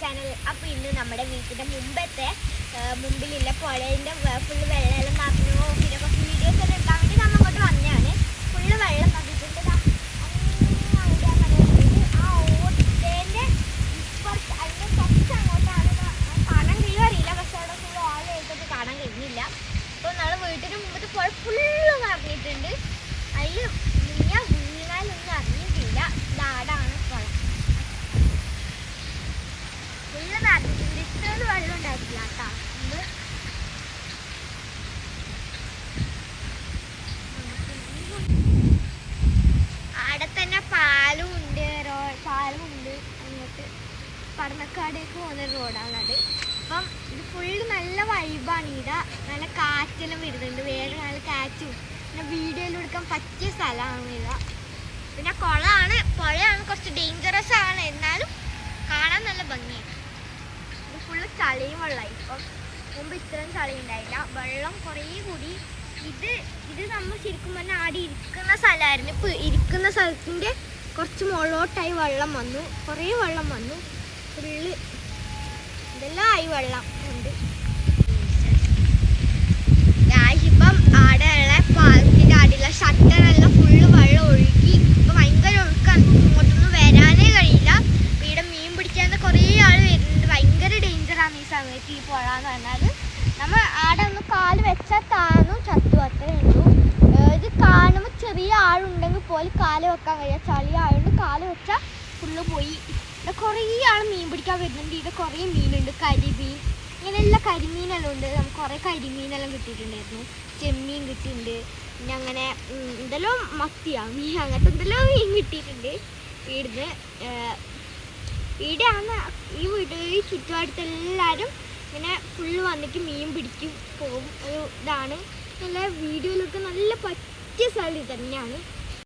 Channel അപ്പോൾ ഇന്ന് നമ്മുടെ വീട്ടിന്റെ മുമ്പത്തെ മുമ്പിലില്ല പുഴേന്റെ ഫുള്ള് വെള്ളം നിറഞ്ഞു പിന്നെ കുറച്ച് വീഡിയോസ് എല്ലാം എടുക്കാൻ വേണ്ടി നമ്മൾ അങ്ങോട്ട് വന്നതാണ്. ഫുള്ള് വെള്ളം അറിയില്ല. പക്ഷെ അവിടെ ഫുള്ള് ചെയ്തിട്ട് കാണാൻ അപ്പോൾ നമ്മൾ അതിൽ മുങ്ങിയാൽ വീണാലൊന്നും അറിഞ്ഞിട്ടില്ല ഇതാടാണ് പുഴ ഫുള്ള് നിറഞ്ഞിട്ടുണ്ട് ഇത്രയൊന്നും വെള്ളം ഉണ്ടായിട്ടില്ല കേട്ടോ മുമ്പ് അവിടെ തന്നെ പാലും ഉണ്ട് റോ പാലും ഉണ്ട് അങ്ങോട്ട് പടന്നക്കാടേക്ക് പോകുന്ന റോഡാണത് അപ്പം ഇത് ഫുള്ള് നല്ല വൈബാണ് ഇവിടെ നല്ല കാറ്റെല്ലാം വരുന്നുണ്ട്. വേറെ നല്ല കാറ്റും. പിന്നെ വീഡിയോയിൽ എടുക്കാൻ പറ്റിയ സ്ഥലമാണ് ഇതാ പിന്നെ കുളമാണ് പുഴയാണ് കുറച്ച് ഡേഞ്ചറസ് ആണ്. എന്നാലും കാണാൻ നല്ല ഭംഗിയാണ്. ഇത് ഫുള്ള് ചളിയും വെള്ളമായി ഇപ്പം. മുമ്പ് ഇത്രയും ചളി ഉണ്ടായില്ല. വെള്ളം കുറേ കൂടി. ഇത് ഇത് നമ്മൾ ശരിക്കും പറഞ്ഞാൽ ആടി ഇരിക്കുന്ന സ്ഥലമായിരുന്നു. ഇപ്പം ഇരിക്കുന്ന സ്ഥലത്തിന്റെ കുറച്ച് മുകളിലോട്ടായി വെള്ളം വന്നു. കുറേ വെള്ളം വന്നു. ഫുള്ള് ഇതെല്ലാം ആയി വെള്ളം. ഉണ്ട് ഇപ്പം ആടെയുള്ള പാലത്തിന്റെ അടിയിലെ ഷട്ടറെല്ലാം ഫുള്ള് വെള്ളം ഒഴുകി. ഇപ്പം ഭയങ്കര ഒഴുക്കാണ്. ഇങ്ങോട്ടൊന്നും വരാനേ കഴിയില്ല. ഇവിടെ മീൻ പിടിക്കാൻ കുറേ ആൾ വരുന്നുണ്ട്. ഭയങ്കര ഡേഞ്ചറാണ് ഈ സമയത്ത് ഈ പുഴ എന്ന് പറഞ്ഞാൽ നമ്മൾ ആടെ ഒന്ന് കാൽ വെച്ചാൽ താന്നു. ചത്തു. അത്രേ ഉള്ളൂ. ആളുണ്ടെങ്കിൽ പോലും കാൽ വെക്കാൻ കഴിയാ. ചളി ആയതുകൊണ്ട് കാൽ വെച്ചാൽ ഫുള്ള് പോയി. ഇവിടെ കുറേ ആൾ മീൻ പിടിക്കാൻ വരുന്നുണ്ട്. ഇവിടെ കുറേ മീനുണ്ട്. കരിമീൻ. ഇങ്ങനെയുള്ള കരിമീനെല്ലാം ഉണ്ട് നമുക്ക് കുറേ കരിമീനെല്ലാം കിട്ടിയിട്ടുണ്ടായിരുന്നു. ചെമ്മീൻ കിട്ടിയിട്ടുണ്ട്. പിന്നെ അങ്ങനെ എന്തെല്ലോ മത്തിയാ മീൻ. അങ്ങനത്തെ എന്തെല്ലാം മീൻ കിട്ടിയിട്ടുണ്ട്. ഇവിടുന്ന് ഏഹ്, ഇവിടെയാണ് ഈ വീട് ഈ ചുറ്റുപാടത്ത് എല്ലാവരും ഇങ്ങനെ ഫുള്ള് വന്നിട്ട് മീൻ പിടിക്കും പോകും. ഒരു ഇതാണ്. നല്ല വീഡിയോയിലൊക്കെ നല്ല പറ്റിയ സ്ഥലം തന്നെയാണ്